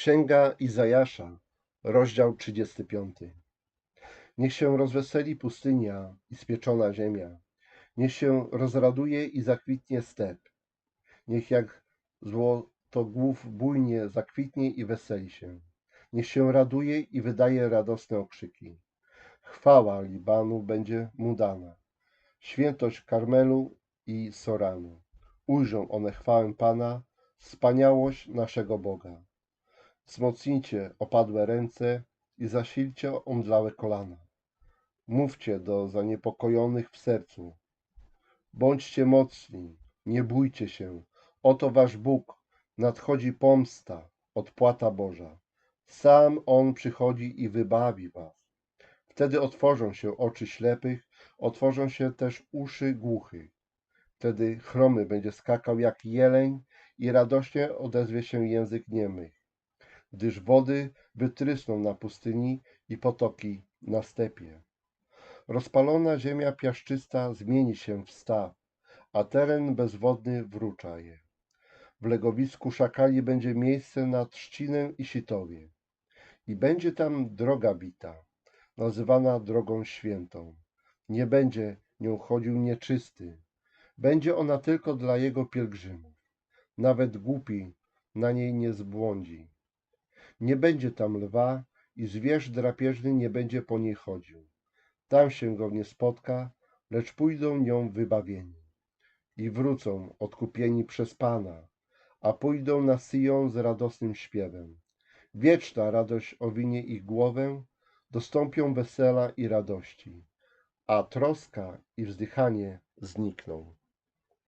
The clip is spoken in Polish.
Księga Izajasza, rozdział 35. Niech się rozweseli pustynia i spieczona ziemia. Niech się rozraduje i zakwitnie step. Niech jak złotogłów bujnie zakwitnie i weseli się. Niech się raduje i wydaje radosne okrzyki. Chwała Libanu będzie mu dana. Świętość Karmelu i Soranu. Ujrzą one chwałę Pana, wspaniałość naszego Boga. Wzmocnijcie opadłe ręce i zasilcie omdlałe kolana. Mówcie do zaniepokojonych w sercu. Bądźcie mocni, nie bójcie się. Oto wasz Bóg, nadchodzi pomsta, odpłata Boża. Sam On przychodzi i wybawi was. Wtedy otworzą się oczy ślepych, otworzą się też uszy głuchych. Wtedy chromy będzie skakał jak jeleń i radośnie odezwie się język niemych gdyż wody wytrysną na pustyni i potoki na stepie. Rozpalona ziemia piaszczysta zmieni się w staw, a teren bezwodny wróczaje. W legowisku szakali będzie miejsce na trzcinę i sitowie. I będzie tam droga bita, nazywana drogą świętą. Nie będzie nią chodził nieczysty. Będzie ona tylko dla jego pielgrzymów. Nawet głupi na niej nie zbłądzi. Nie będzie tam lwa i zwierz drapieżny nie będzie po niej chodził. Tam się go nie spotka, lecz pójdą nią wybawieni. I wrócą odkupieni przez Pana, a pójdą na Syjon z radosnym śpiewem. Wieczna radość owinie ich głowę, dostąpią wesela i radości, a troska i wzdychanie znikną.